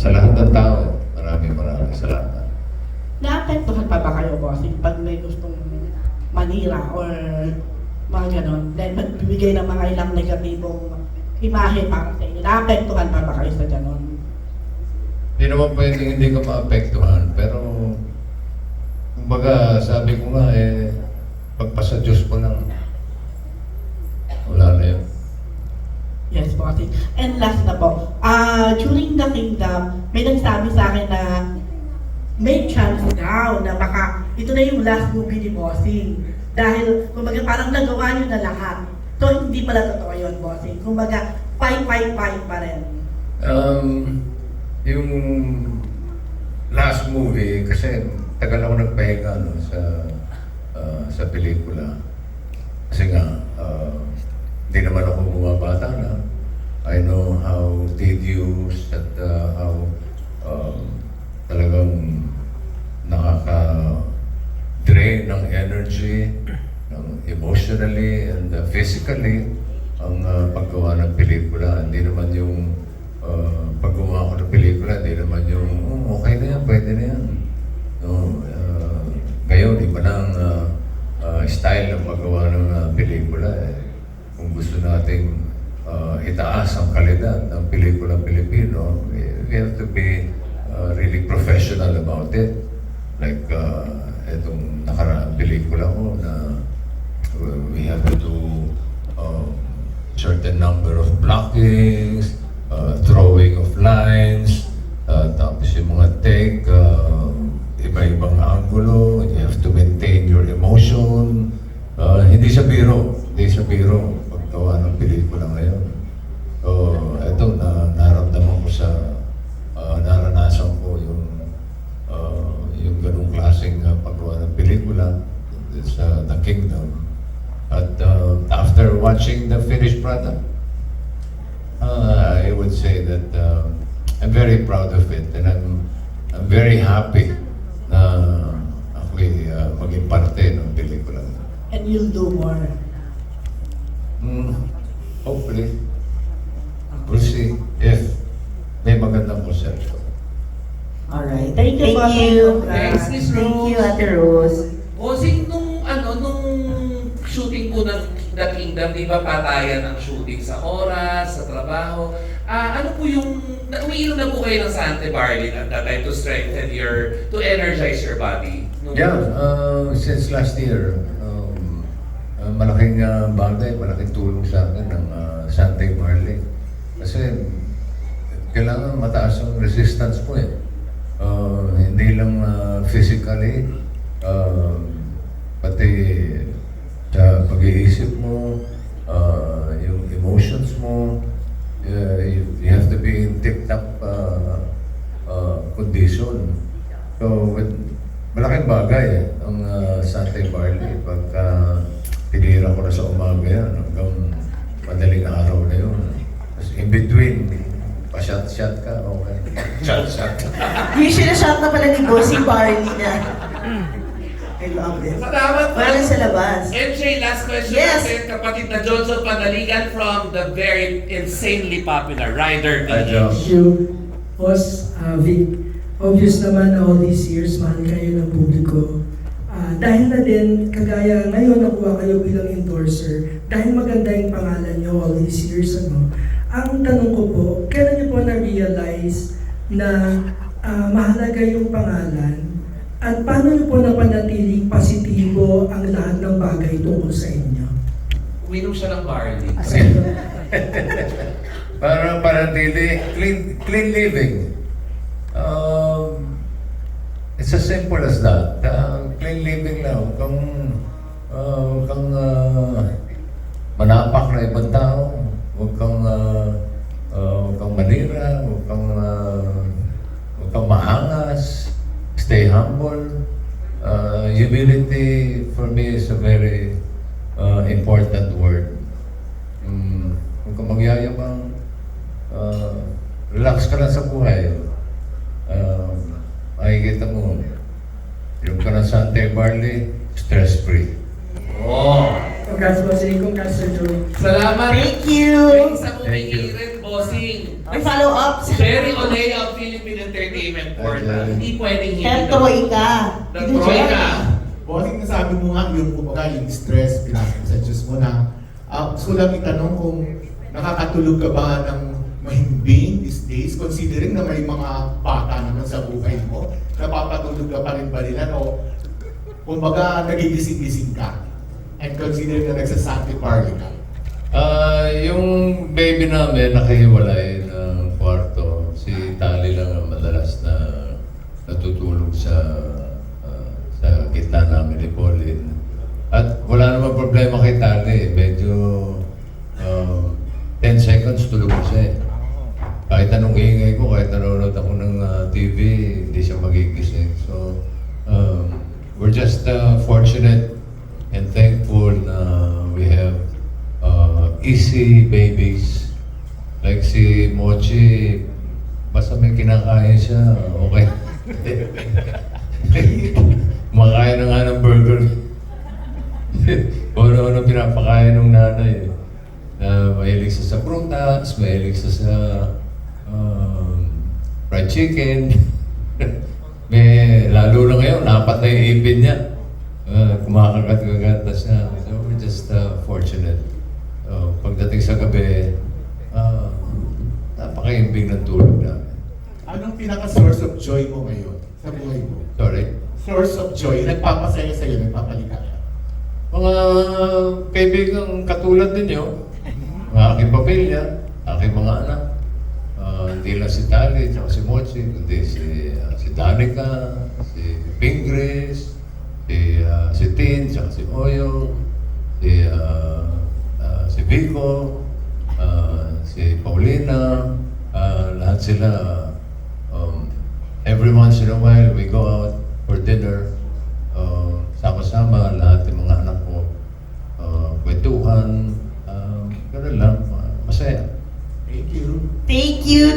sa lahat ng tao, maraming maraming salamat. Naapektuhan pa ba kayo, bossing, pag may gustong manira or mga ganon, then magbibigay ng mga ilang negatibong imahe para sa inyo? Naapektuhan pa ba kayo sa ganon? Hindi naman pwedeng hindi ka maapektuhan, pero kumbaga sabi ko nga eh, pagpasa Diyos mo lang, wala na yun. Yes, bossing. And last na po, ah during the kingdom, may nagsabi sa akin na may chance daw na baka ito na yung last movie ni Bossing. Dahil, kumbaga, parang nagawa niyo na lahat. So, hindi pala totoo yun, Bossing. Kumbaga, fight, fight, fight pa rin. Um, yung last movie, kasi tagal ako nagpahinga no, sa ah, sa pelikula. Kasi nga, emotionally and uh, physically ang uh, paggawa ng pelikula. Hindi naman yung uh, paggawa ko ng pelikula, hindi naman yung, oh, okay na yan, pwede na yan. No, uh, ngayon, iba na ang uh, uh, style ng paggawa ng uh, pelikula. Eh. Kung gusto nating uh, itaas ang kalidad ng pelikula Pilipino, we, we have to be uh, really professional about it. Like, uh, itong nakaraang pelikula ko na uh, have to do um, certain number of blockings, uh, throwing of lines, uh, tapos yung mga take, uh, iba-ibang angulo, you have to maintain your emotion. Uh, hindi sa biro, hindi sa biro paggawa ng pelikula ngayon. So, eto na naramdaman ko sa uh, naranasan ko yung uh, yung ganung klaseng uh, paggawa ng pelikula sa The Kingdom. At uh, after watching the finished product, uh, I would say that uh, I'm very proud of it and I'm, I'm very happy na ako'y uh, maging parte ng pelikula. And you'll do more. Mm, hopefully, we'll see if may magandang konsepto. Alright. Thank you, Thank you. Thanks, Miss Thank you, Rose. Ate Rose. Kingdom, di ba patayan ang shooting sa oras, sa trabaho? Ah, ano po yung, umiinom na po kayo ng Sante Barley at that time to strengthen your, to energize your body? Nung- Yeah, uh, since last year, um, uh, malaking uh, bagay, malaking tulong sa akin ng uh, Sante Marley. Kasi kailangan mataas ang resistance mo eh. Uh, hindi lang uh, physically, uh, pati sa pag-iisip mo, uh, yung emotions mo, uh, you, you have to be in tip-top uh, uh, condition. So, with, malaking bagay eh, ang uh, Sunday Barley. Pagka tinira ko na sa umaga yan, hanggang madaling araw na yun. Tapos in between, pa-shot-shot ka, okay. Shot-shot. Yung sinashot na pala ni Bossing Barley na. I love it. Salamat po. Wala sa labas. MJ, last question Yes. natin, kapatid na Jojo Panaligan from the very insanely popular Rider Hi, TV. Joe. issue was uh, Vic. Obvious naman na all these years, mahal kayo ng publiko. Ah, dahil na din, kagaya ngayon nakuha kayo bilang endorser, dahil maganda yung pangalan nyo all these years, ano, ang tanong ko po, kailan nyo po na-realize na ah, mahalaga yung pangalan at paano nyo po napanatiling positibo ang lahat ng bagay tungkol sa inyo? Uminom siya ng barley. Para panatili, clean, clean living. Um, it's as simple as that. Uh, clean living lang. Kang, uh, huwag kang uh, manapak na ibang tao. Huwag kang, uh, uh, huwag kang manira. Huwag kang, uh, huwag kang maangas. Stay humble. Uh, humility for me is a very uh, important word. Mm, huwag kang magyayabang. Uh, relax ka lang sa buhay. Uh, makikita mo, yung ka ng Sante Barley, stress-free. Oh. Congrats, Bossing. Congrats, Sir Joey. Salamat. Thank you. Sa Thank you. kumikirit, bossing. May follow-up. Jerry Olea of Philippine Entertainment Portal. Hindi pwedeng hindi. Kaya Troy ka. The Troika. Bossing, nasabi mo nga yung kumbaga yung stress, pinasok sa Diyos mo na uh, gusto lang itanong kung nakakatulog ka ba ng mahimbing these days considering na may mga bata naman sa buhay mo napapatulog ka pa rin ba nila o kumbaga nagigising-gising ka and considering na nagsasante party ka Ah, yung baby namin nakahiwalay ng kwarto. Si Tali lang ang madalas na natutulog sa ah, sa gitna namin ni Pauline. At wala namang problema kay Tali. Medyo ah, 10 seconds tulog na siya eh. Kahit anong ingay ko, kahit nanonood ako ng ah, TV, hindi siya magigising. So, um, we're just ah, fortunate and thankful na we have uh, easy babies. Like si Mochi, basta may kinakain siya, okay. Makain na nga ng burger. Kung ano-ano pinapakain ng nanay. eh. Na mahilig siya sa prutas, mahilig siya sa um, fried chicken. may, lalo na ngayon, napat na yung ipin niya. Uh, kumakagat-kagat na siya. So we're just uh, fortunate. Uh, pagdating sa gabi, uh, napakaimbing ng tulog namin. anong pinaka-source of joy mo ngayon sa buhay mo? Sorry. Source of joy, nagpapasaya sa'yo, nagpapaligaya. Mga kaibigang katulad ninyo, mga aking pamilya, aking mga anak, Ah, hindi lang si Tali, tsaka si Mochi, kundi si, ah, si Danica, si Pingris, si, ah, si Tin, tsaka si Oyo, si, ah, ah, si Vico, ah, si Paulina, ah, lahat sila, um, every once in a while we go out for dinner, uh, sama-sama lahat ng mga anak ko, uh, kwentuhan, um, ganun lang, uh, masaya. Thank you. Thank you,